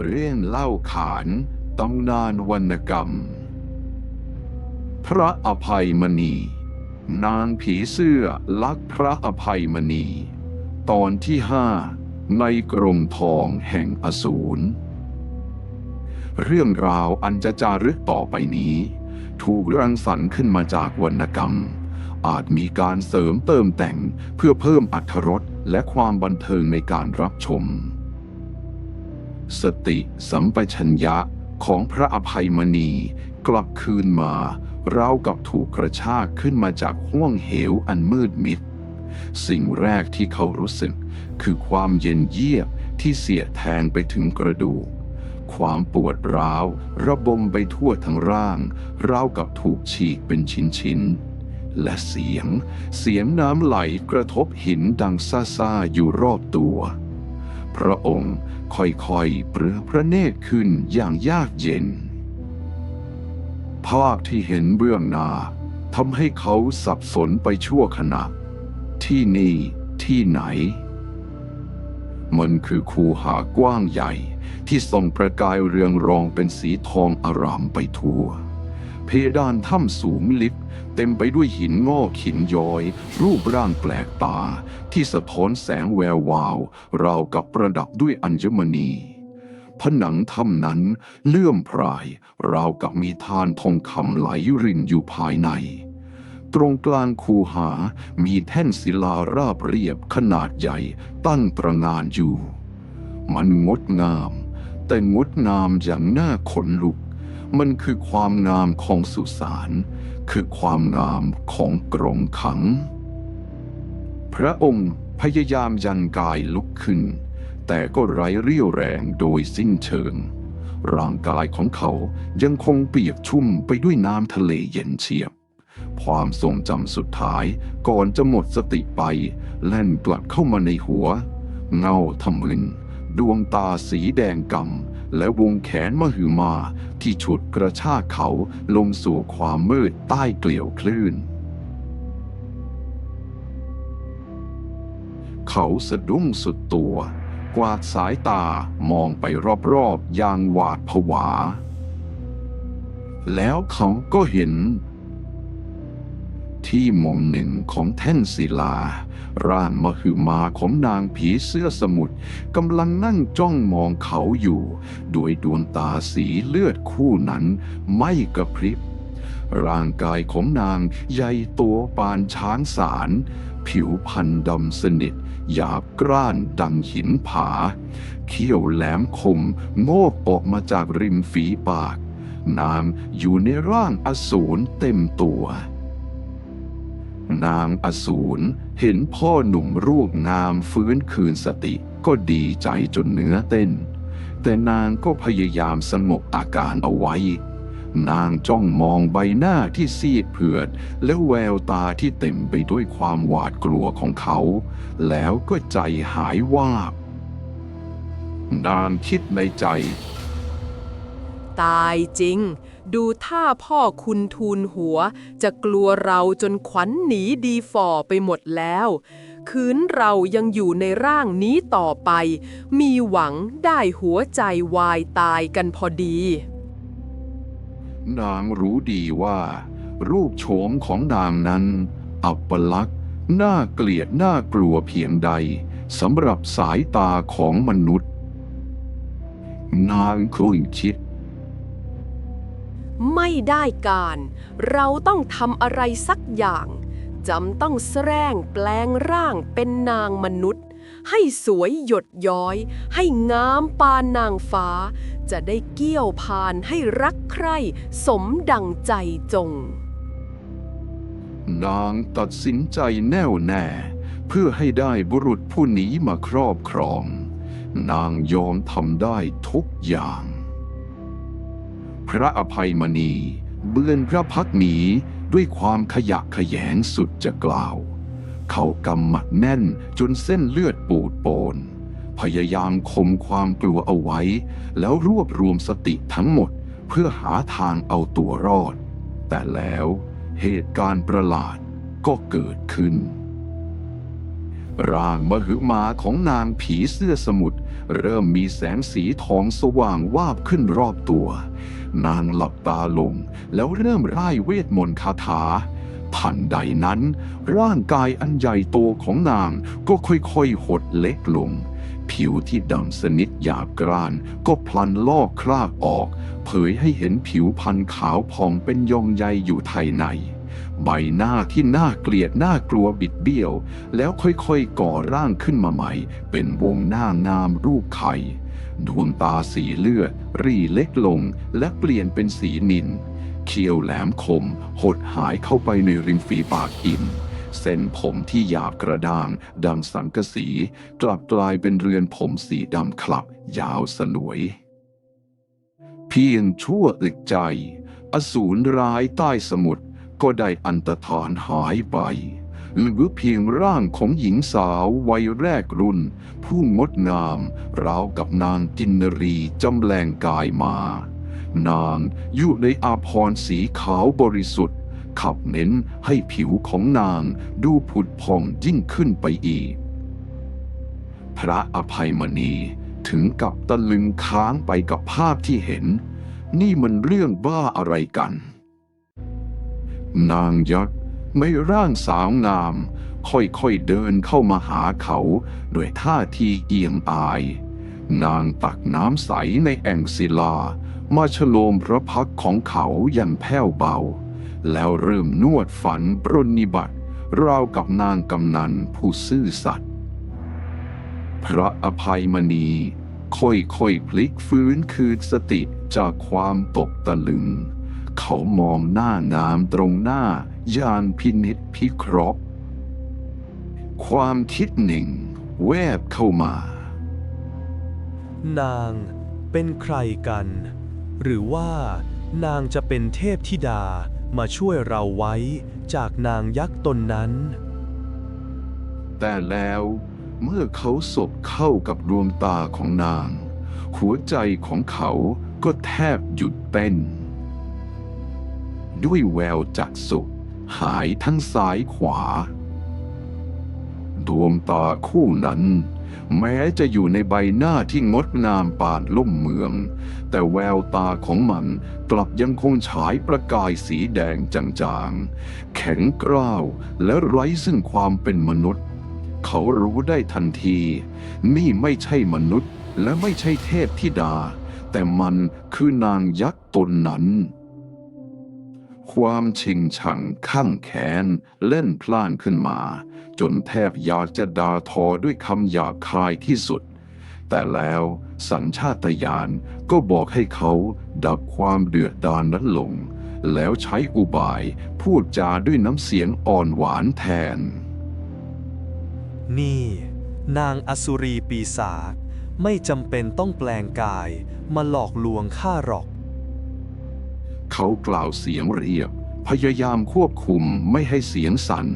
เรื่องเล่าขานตำนานวรรณกรรม พระอภัยมณี นางผีเสื้อลักพระอภัยมณี ตอนที่ห้าในกรงทองแห่งอสูร เรื่องราวอันจะจารึกต่อไปนี้ ถูกรังสรรค์ขึ้นมาจากวรรณกรรม อาจมีการเสริมเติมแต่งเพื่อเพิ่มอรรถรสและความบันเทิงในการรับชม สติสัมปชัญญะของพระอภัยมณี กลับคืนมา เรากับถูกกระชากขึ้นมาจากห้วงเหวอันมืดมิด สิ่งแรกที่เขารู้สึก คือความเย็นเยียบที่เสียแทงไปถึงกระดูก ความปวดร้าว ระบมไปทั่วทั้งร่างราวกับถูกฉีกเป็นชิ้นๆ และเสียง เสียงน้ำไหลกระทบหินดังซ่าๆอยู่รอบตัว พระองค์ค่อยๆเปลือพระเนตรขึ้นอย่างยากเย็น ภาพที่เห็นเบื้องหน้าทำให้เขาสับสนไปชั่วขณะ ที่นี่ที่ไหน มันคือคูหากว้างใหญ่ที่ส่องประกายเรืองรองเป็นสีทองอารามไปทั่ว เพดานถ้ำสูงลิบเต็มไปด้วยหินงอกหินย้อย รูปร่างแปลกตา ที่สะท้อนแสงแวววาว ราวกับประดับด้วยอัญมณี ผนังถ้ำนั้นเลื่อมพราย ราวกับมีทานทองคำไหลรินอยู่ภายใน ตรงกลางคูหามีแท่นศิลาราบเรียบขนาดใหญ่ตั้งตระงานอยู่ มันงดงาม แต่งดงามอย่างน่าขนลุก มันคือความงามของสุสาน คือความงามของกรงขัง พระองค์พยายามยันกายลุกขึ้น แต่ก็ไร้เรี่ยวแรงโดยสิ้นเชิง ร่างกายของเขายังคงเปียกชุ่มไปด้วยน้ำทะเลเย็นเฉียบ ความทรงจำสุดท้ายก่อนจะหมดสติไปแล่นกลับเข้ามาในหัว เงาทำมึนดวงตาสีแดงกำ และวงแขนมหึมาที่ฉุดกระชากเขาลงสู่ความมืดใต้เกลียวคลื่น เขาสะดุ้งสุดตัว กวาดสายตามองไปรอบๆอย่างหวาดผวา แล้วเขาก็เห็น ที่มุมหนึ่งของแท่นศิลา ร่างมหึมาของนางผีเสื้อสมุทรกำลังนั่งจ้องมองเขาอยู่ ด้วยดวงตาสีเลือดคู่นั้นไม่กระพริบ ร่างกายของนางใหญ่ตัวปานช้างสาร ผิวพันดำสนิท หยาบกร้านดังหินผา เขี้ยวแหลมคมโงกออกมาจากริมฝีปาก นางอยู่ในร่างอสูรเต็มตัว นางอสูรเห็นพ่อหนุ่มรูปงามฟื้นคืนสติก็ดีใจจนเนื้อเต้น แต่นางก็พยายามสงบอาการเอาไว้ นางจ้องมองใบหน้าที่ซีดเผือด และแววตาที่เต็มไปด้วยความหวาดกลัวของเขา แล้วก็ใจหายวาบ นางคิดในใจ ตายจริง ดูท่าพ่อคุณทูลหัว จะกลัวเราจนขวัญหนีดีฝ่อไปหมดแล้ว คืนเรายังอยู่ในร่างนี้ต่อไป มีหวังได้หัวใจวายตายกันพอดี นางรู้ดีว่า รูปโฉมของนางนั้น อัปลักษณ์น่าเกลียดน่ากลัวเพียงใดสำหรับสายตาของมนุษย์ นางคุยคิด ไม่ได้การ เราต้องทำอะไรสักอย่างจำต้องแสร้งแปลงร่างเป็นนางมนุษย์ ให้สวยหยดย้อย ให้งามปานนางฟ้า จะได้เกี่ยวพานให้รักใคร่สมดังใจจง นางตัดสินใจแน่วแน่ เพื่อให้ได้บุรุษผู้นี้มาครอบครอง นางยอมทำได้ทุกอย่าง พระอภัยมณี เบือนพระพักหนีด้วยความขยะขยงสุดจะกล่าว เขากำหมัดแน่นจนเส้นเลือดปูดโปน พยายามข่มความกลัวเอาไว้ แล้วรวบรวมสติทั้งหมดเพื่อหาทางเอาตัวรอด แต่แล้วเหตุการณ์ประหลาดก็เกิดขึ้น ร่างมหึมาของนางผีเสื้อสมุทรเริ่มมีแสงสีทองสว่างวาบขึ้นรอบตัว นางหลับตาลงแล้วเริ่มร่ายเวทมนต์คาถา ทันใดนั้น ร่างกายอันใหญ่โตของนางก็ค่อยๆ หดเล็กลง ผิวที่ดำสนิทหยาบกร้านก็พลันลอกคราบออก เผยให้เห็นผิวพรรณขาวผ่องเป็นยองใยอยู่ภายใน ใบหน้าที่น่าเกลียดน่ากลัวบิดเบี้ยว แล้วค่อยๆก่อร่างขึ้นมาใหม่ เป็นวงหน้างามรูปไข่ ดวงตาสีเลือด รีเล็กลงและเปลี่ยนเป็นสีนินเคี้ยวแหลมคม หดหายเข้าไปในริมฝีปากอิ่มเส้นผมที่หยาบกระด้างดังสังกะสี กลับกลายเป็นเรือนผมสีดำคลับ ยาวสลวย เพียงชั่วอึดใจ อสูรร้ายใต้สมุทร ก็ได้อันตรธานหายไปเหลือเพียงร่างของหญิงสาววัยแรกรุ่น ผู้งดงาม ราวกับนางจินนรีจำแรงกายมา นางอยู่ในอาภรสีขาวบริสุทธิ์ ขับเน้นให้ผิวของนางดูผุดผ่องยิ่งขึ้นไปอีก พระอภัยมณีถึงกับตะลึงค้างไปกับภาพที่เห็น นี่มันเรื่องบ้าอะไรกัน นางยักษ์ไม่ร่างสาวงาม ค่อยๆเดินเข้ามาหาเขาด้วยท่าทีเอียงอาย นางตักน้ำใสในแอ่งศิลา มาฉโลมพระพักของเขาอย่างแผ่วเบา แล้วเริ่มนวดฝันปรนนิบัติราวกับนางกำนันผู้ซื่อสัตย์พระอภัยมณี ค่อยๆพลิกฟื้นคืนสติจากความตกตะลึง เขามองหน้านามตรงหน้าอย่างพินิษพิเคราะห์ความคิดหนึ่งแวบเข้ามา นางเป็นใครกัน หรือว่านางจะเป็นเทพธิดามาช่วยเราไว้จากนางยักษ์ตนนั้น แต่แล้วเมื่อเขาสบเข้ากับดวงตาของนาง หัวใจของเขาก็แทบหยุดเต้น ด้วยแววจักสุหายทั้งซ้ายขวา ดวงตาคู่นั้น แม้จะอยู่ในใบหน้าที่งดงามปานล่มเมือง แต่แววตาของมันกลับยังคงฉายประกายสีแดงจางๆ แข็งกร้าวและไร้ซึ่งความเป็นมนุษย์ เขารู้ได้ทันที นี่ไม่ใช่มนุษย์และไม่ใช่เทพธิดา แต่มันคือนางยักษ์ตนนั้น ความชิงชังข้างแขนเล่นพล่านขึ้นมา จนแทบอยากจะด่าทอด้วยคำหยาบคายที่สุด แต่แล้วสัญชาตญาณก็บอกให้เขาดับความเดือดดาลนั้นลง แล้วใช้อุบายพูดจาด้วยน้ำเสียงอ่อนหวานแทน นี่ นางอสุรีปีศาจไม่จำเป็นต้องแปลงกายมาหลอกลวงข้าหรอก เขากล่าวเสียงเรียบ พยายามควบคุมไม่ให้เสียงสั่น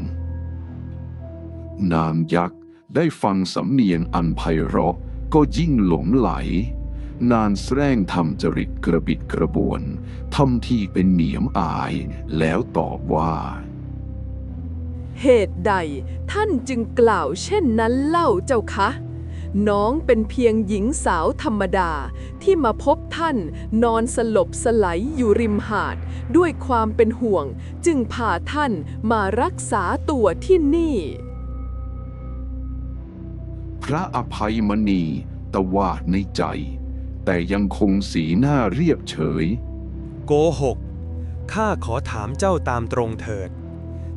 นางยักษ์ได้ฟังสำเนียงอันไพเราะก็ยิ่งหลงไหล นานแสร้งทำจริตกระบิดกระบวนทำทีเป็นเหนียมอาย แล้วตอบว่า เหตุใดท่านจึงกล่าวเช่นนั้นเล่าเจ้าคะ น้องเป็นเพียงหญิงสาวธรรมดา ที่มาพบท่านนอนสลบสลายอยู่ริมหาด ด้วยความเป็นห่วง จึงพาท่านมารักษาตัวที่นี่ พระอภัยมณีตวาดในใจ แต่ยังคงสีหน้าเรียบเฉย โกหก ข้าขอถามเจ้าตามตรงเถิด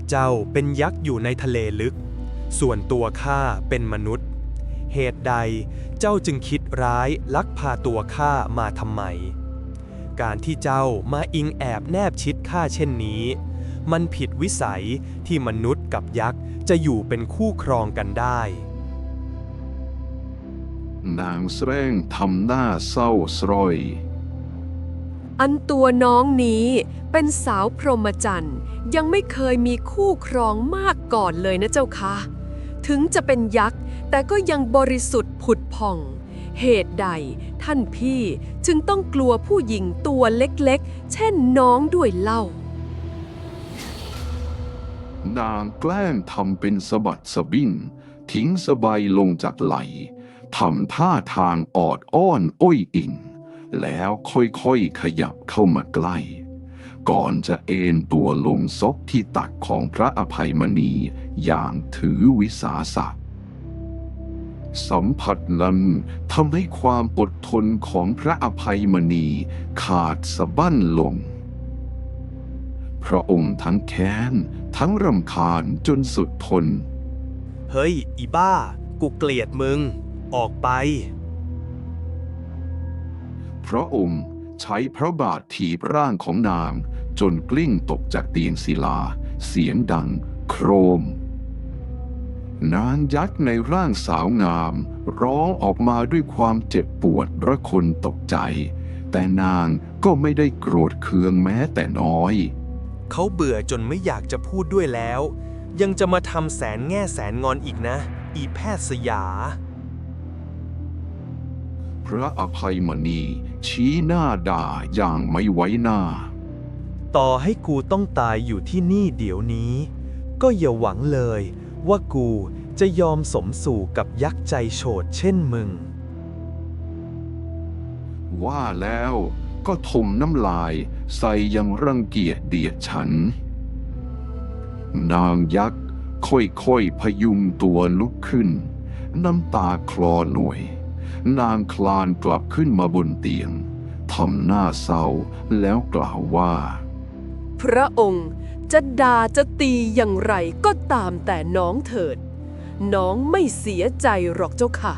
เจ้าเป็นยักษ์อยู่ในทะเลลึก ส่วนตัวข้าเป็นมนุษย์ เหตุใดเจ้าจึงคิดร้ายลักพาตัวข้ามาทำไม การที่เจ้ามาอิงแอบแนบชิดข้าเช่นนี้ มันผิดวิสัยที่มนุษย์กับยักษ์จะอยู่เป็นคู่ครองกันได้ นางแสร้งทำหน้าเศร้าสร้อยอันตัวน้องนี้เป็นสาวพรหมจรรย์ยังไม่เคยมีคู่ครองมากก่อนเลยนะเจ้าคะ ถึงจะเป็นยักษ์ แต่ก็ยังบริสุทธิ์ผุดผ่อง เหตุใดท่านพี่จึงต้องกลัวผู้หญิงตัวเล็กๆ เช่นน้องด้วยเล่านางแกล้งทำเป็นสะบัดสะบิน ทิ้งสบายลงจากไหลทำท่าทางออดอ้อนอ้อยอิง แล้วค่อยๆขยับเข้ามาใกล้ ก่อนจะเอนตัวลงซบที่ตักของพระอภัยมณีอย่างถือวิสาสะสัมผัสนั้นทำให้ความอดทนของพระอภัยมณีขาดสะบั้นลง พระองค์ทั้งแค้น ทั้งรำคาญจนสุดทน เฮ้ย อีบ้า กูเกลียดมึง ออกไป พระองค์ ใช้พระบาทถีบร่างของนาง จนกลิ้งตกจากตียงศิลา เสียงดังโครม นางยักษ์ในร่างสาวงาม ร้องออกมาด้วยความเจ็บปวดระคนตกใจ แต่นางก็ไม่ได้โกรธเคืองแม้แต่น้อย เขาเบื่อจนไม่อยากจะพูดด้วยแล้ว ยังจะมาทำแสนแง่แสนงอนอีกนะ อีแพทย์สยา พระอภัยมณีชี้หน้าด่าอย่างไม่ไว้หน้า ต่อให้กูต้องตายอยู่ที่นี่เดี๋ยวนี้ ก็อย่าหวังเลยว่ากูจะยอมสมสู่กับยักษ์ใจโฉดเช่นมึง ว่าแล้วก็ถมน้ำลายใส่อยังรังเกียจเดียดฉัน นางยักษ์ค่อยๆพยุงตัวลุกขึ้น น้ำตาคลอหน่วย นางคลานกลับขึ้นมาบนเตียงทำหน้าเศร้าแล้วกล่าวว่า พระองค์จะด่าจะตีอย่างไรก็ตามแต่น้องเถิด น้องไม่เสียใจหรอกเจ้าค่ะ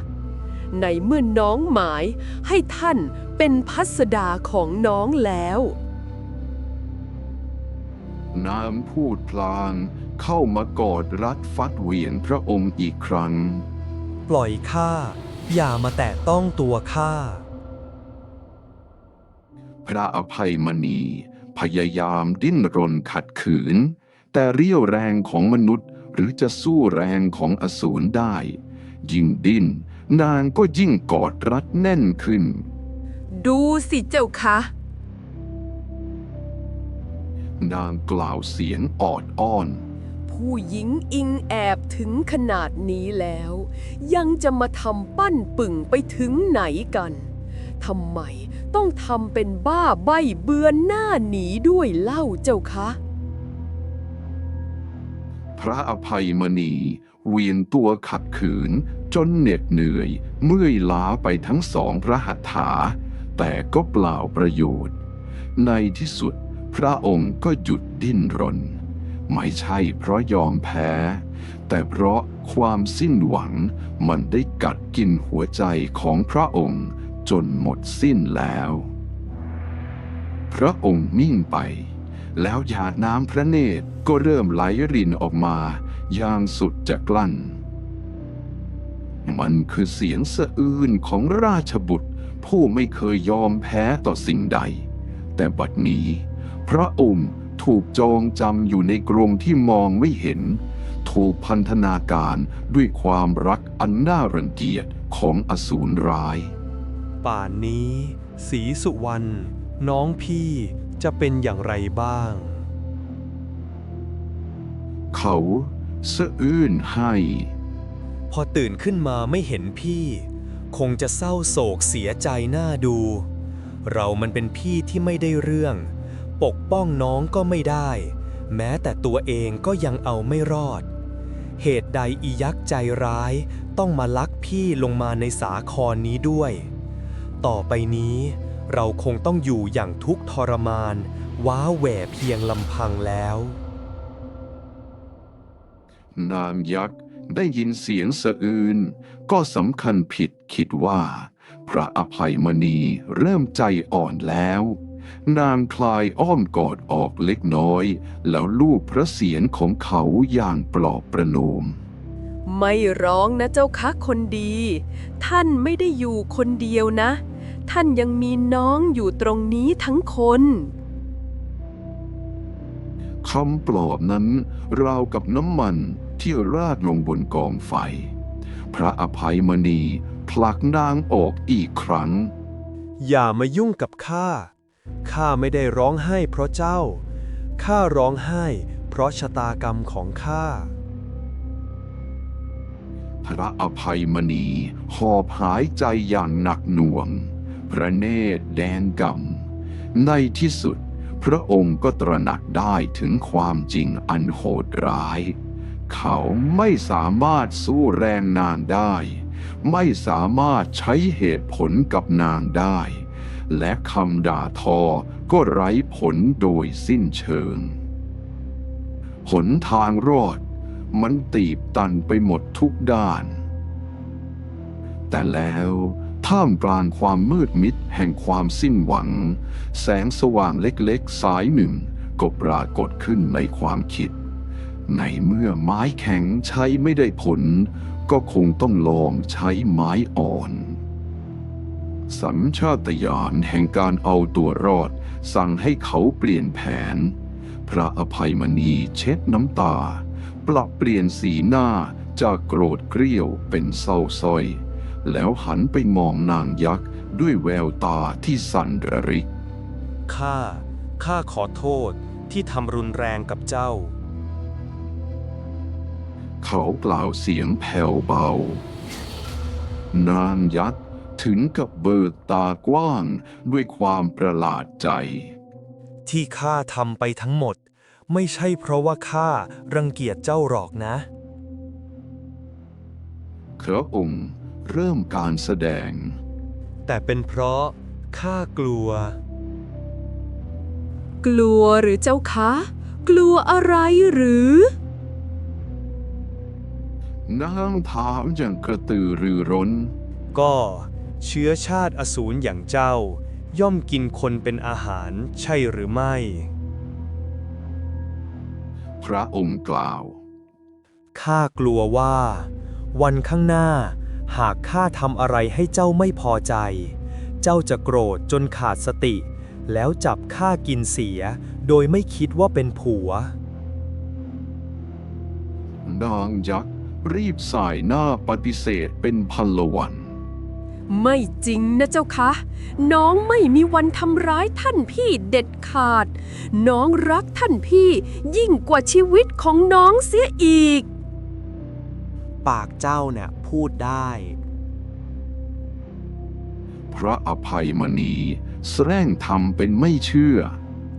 ในเมื่อน้องหมายให้ท่านเป็นพัสดาของน้องแล้วนางพูดพลางเข้ามากอดรัดฟัดเหวียนพระองค์อีกครั้ง ปล่อยข้า อย่ามาแตะต้องตัวข้า พระอภัยมณี พยายามดิ้นรนขัดขืน แต่เรี่ยวแรงของมนุษย์หรือจะสู้แรงของอสูรได้ ยิ่งดิ้น นางก็ยิ่งกอดรัดแน่นขึ้น ดูสิเจ้าคะ นางกล่าวเสียงออดอ้อน ผู้หญิงอิงแอบถึงขนาดนี้แล้ว ยังจะมาทำปั้นปึ่งไปถึงไหนกันทำไมต้องทำเป็นบ้าใบเบือนหน้าหนีด้วยเล่าเจ้าคะ พระอภัยมณีเวียนตัวขัดขืน จนเหน็ดเหนื่อย เมื่อยล้าไปทั้งสองพระหัตถา แต่ก็เปล่าประโยชน์ ในที่สุดพระองค์ก็หยุดดิ้นรน ไม่ใช่เพราะยอมแพ้ แต่เพราะความสิ้นหวังมันได้กัดกินหัวใจของพระองค์จนหมดสิ้นแล้ว พระองค์นิ่งไป แล้วหยาดน้ำพระเนตรก็เริ่มไหลรินออกมาอย่างสุดจะกลั้น มันคือเสียงสะอื้นของราชบุตร ผู้ไม่เคยยอมแพ้ต่อสิ่งใด แต่บัดนี้ พระองค์ ถูกจองจำอยู่ในกรงที่มองไม่เห็น ถูกพันธนาการด้วยความรักอันน่ารังเกียจของอสูรร้าย ป่านนี้สีสุวรรณน้องพี่จะเป็นอย่างไรบ้าง เขาสะอื้นให้ พอตื่นขึ้นมาไม่เห็นพี่ คงจะเศร้าโศกเสียใจหน้าดู เรามันเป็นพี่ที่ไม่ได้เรื่อง ปกป้องน้องก็ไม่ได้ แม้แต่ตัวเองก็ยังเอาไม่รอด เหตุใดอียักษ์ใจร้ายต้องมาลักพี่ลงมาในสาครนี้ด้วย ต่อไปนี้ เราคงต้องอยู่อย่างทุกข์ทรมาน ว้าแหว่เพียงลำพังแล้ว นางยักษ์ได้ยินเสียงสะอื้นก็สำคัญผิดคิดว่า พระอภัยมณีเริ่มใจอ่อนแล้ว นางคลายอ้อมกอดออกเล็กน้อย แล้วลูบพระเสียรของเขาอย่างปลอบประโลม ไม่ร้องนะเจ้าคะคนดี ท่านไม่ได้อยู่คนเดียวนะ ท่านยังมีน้องอยู่ตรงนี้ทั้งคนคำปลอบนั้น ราวกับน้ำมันที่ราดลงบนกองไฟ พระอภัยมณีผลักนางออกอีกครั้ง อย่ามายุ่งกับข้า ข้าไม่ได้ร้องไห้เพราะเจ้า ข้าร้องไห้เพราะชะตากรรมของข้าทระอภัยมณีหอบหายใจอย่างหนักหน่วง พระเนตรแดงกำ ในที่สุด พระองค์ก็ตระหนักได้ถึงความจริงอันโหดร้าย เขาไม่สามารถสู้แรงนางได้ ไม่สามารถใช้เหตุผลกับนางได้ และคำด่าทอก็ไร้ผลโดยสิ้นเชิง หนทางรอดมันตีบตันไปหมดทุกด้าน แต่แล้วท่ามกลางความมืดมิดแห่งความสิ้นหวัง แสงสว่างเล็กๆ สายหนึ่งก็ปรากฏขึ้นในความคิด ในเมื่อไม้แข็งใช้ไม่ได้ผล ก็คงต้องลองใช้ไม้อ่อน สัญชาตญาณแห่งการเอาตัวรอด สั่งให้เขาเปลี่ยนแผน พระอภัยมณีเช็ดน้ำตา ปรับเปลี่ยนสีหน้าจากโกรธเกรี้ยวเป็นเศร้าสร้อย แล้วหันไปมองนางยักษ์ด้วยแววตาที่สั่นระริก ข้า ข้าขอโทษที่ทำรุนแรงกับเจ้า เขากล่าวเสียงแผ่วเบา นางยักษ์ ถึงกับเบิกตากว้างด้วยความประหลาดใจ ที่ข้าทำไปทั้งหมด ไม่ใช่เพราะว่าข้ารังเกียจเจ้าหรอกนะ พระองค์เริ่มการแสดง แต่เป็นเพราะข้ากลัว กลัวหรือเจ้าคะ กลัวอะไรหรือ นางถามอย่างกระตือรือร้น ก็ เชื้อชาติอสูรอย่างเจ้า ย่อมกินคนเป็นอาหารใช่หรือไม่ พระองค์กล่าว ข้ากลัวว่า วันข้างหน้า หากข้าทำอะไรให้เจ้าไม่พอใจ เจ้าจะโกรธจนขาดสติ แล้วจับข้ากินเสีย โดยไม่คิดว่าเป็นผัว นางยักษ์รีบสายหน้าปฏิเสธเป็นพันละวัน ไม่จริงนะเจ้าคะ น้องไม่มีวันทำร้ายท่านพี่เด็ดขาด น้องรักท่านพี่ยิ่งกว่าชีวิตของน้องเสียอีก ปากเจ้าเนี่ยพูดได้ พระอภัยมณีแสร้งทำเป็นไม่เชื่อ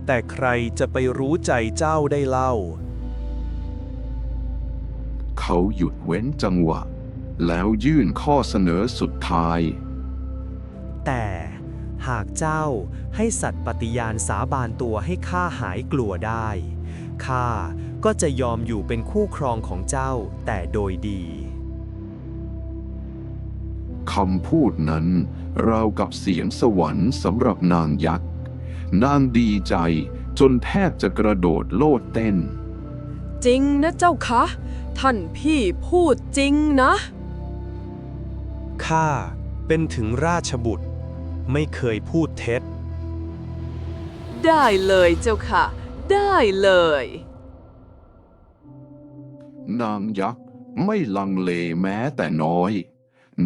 แต่ใครจะไปรู้ใจเจ้าได้เล่า เขาหยุดเว้นจังหวะ แล้วยื่นข้อเสนอสุดท้าย แต่หากเจ้าให้สัตว์ปฏิญาณสาบานตัวให้ข้าหายกลัวได้ ข้าก็จะยอมอยู่เป็นคู่ครองของเจ้าแต่โดยดีคำพูดนั้นราวกับเสียงสวรรค์สำหรับนางยักษ์ นางดีใจจนแทบจะกระโดดโลดเต้น จริงนะเจ้าคะ ท่านพี่พูดจริงนะ ข้าเป็นถึงราชบุตร ไม่เคยพูดเท็จ ได้เลยเจ้าค่ะ ได้เลย นางยักษ์ไม่ลังเลแม้แต่น้อย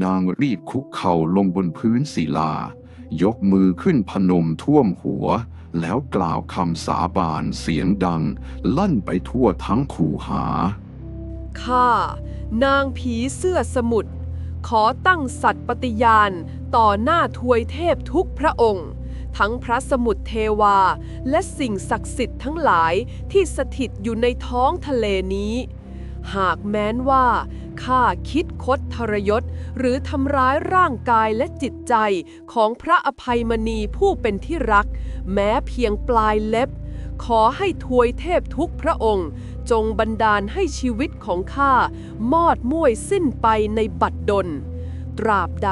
นางรีบคุกเข่าลงบนพื้นศิลา ยกมือขึ้นพนมท่วมหัว แล้วกล่าวคำสาบานเสียงดัง ลั่นไปทั่วทั้งคูหา ข้า นางผีเสื้อสมุทร ขอตั้งสัตย์ปฏิญาณ ต่อหน้าทวยเทพทุกพระองค์ ทั้งพระสมุทรเทวา และสิ่งศักดิ์สิทธิ์ทั้งหลายที่สถิตอยู่ในท้องทะเลนี้ หากแม้นว่าข้าคิดคดทรยศ หรือทำร้ายร่างกายและจิตใจของพระอภัยมณีผู้เป็นที่รัก แม้เพียงปลายเล็บ ขอให้ทวยเทพทุกพระองค์ จงบันดาลให้ชีวิตของข้ามอดม่วยสิ้นไปในบัดดล ตราบใด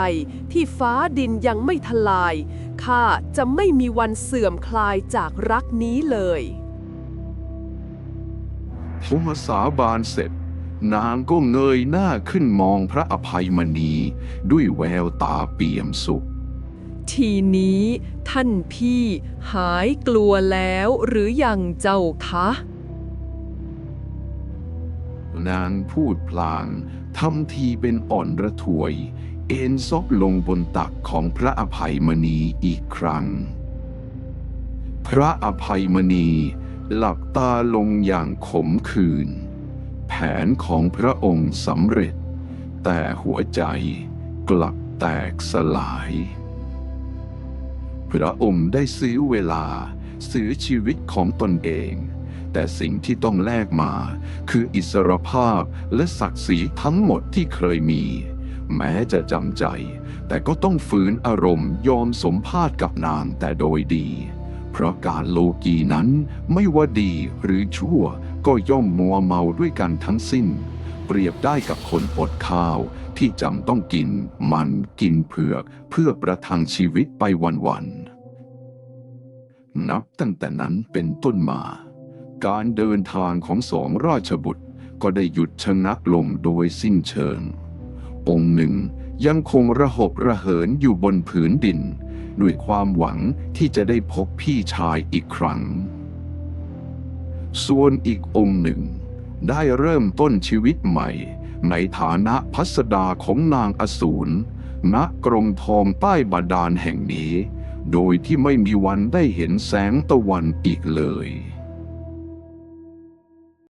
ที่ฟ้าดินยังไม่ทลาย ข้าจะไม่มีวันเสื่อมคลายจากรักนี้เลยพอสาบานเสร็จ นางก็เงยหน้าขึ้นมองพระอภัยมณี ด้วยแววตาเปี่ยมสุขทีนี้ท่านพี่หายกลัวแล้วหรือยังเจ้าคะ นางพูดพลางทำทีเป็นอ่อนระถวย เอ็นซบลงบนตักของพระอภัยมณีอีกครั้ง พระอภัยมณีหลับตาลงอย่างขมขื่นแผนของพระองค์สำเร็จ แต่หัวใจกลับแตกสลาย พระองค์ได้ซื้อเวลาซื้อชีวิตของตนเอง แต่สิ่งที่ต้องแลกมา คืออิสรภาพและศักดิ์ศรีทั้งหมดที่เคยมี แม้จะจำใจ แต่ก็ต้องฝืนอารมณ์ยอมสมภาษกับนางแต่โดยดี เพราะการโลกีนั้นไม่ว่าดีหรือชั่วก็ย่อมมัวเมาด้วยกันทั้งสิ้น เปรียบได้กับคนอดข้าวที่จำต้องกินมันกินเผือก เพื่อประทังชีวิตไปวันๆนับตั้งแต่นั้นเป็นต้นมา การเดินทางของสองราชบุตรก็ได้หยุดชะงักลงโดยสิ้นเชิง องค์หนึ่งยังคงระหบระเหินอยู่บนผืนดิน ด้วยความหวังที่จะได้พบพี่ชายอีกครั้ง ส่วนอีกองค์หนึ่ง ได้เริ่มต้นชีวิตใหม่ ในฐานะพัสดาของนางอสูรณกรงทองใต้บาดาลแห่งนี้ โดยที่ไม่มีวันได้เห็นแสงตะวันอีกเลย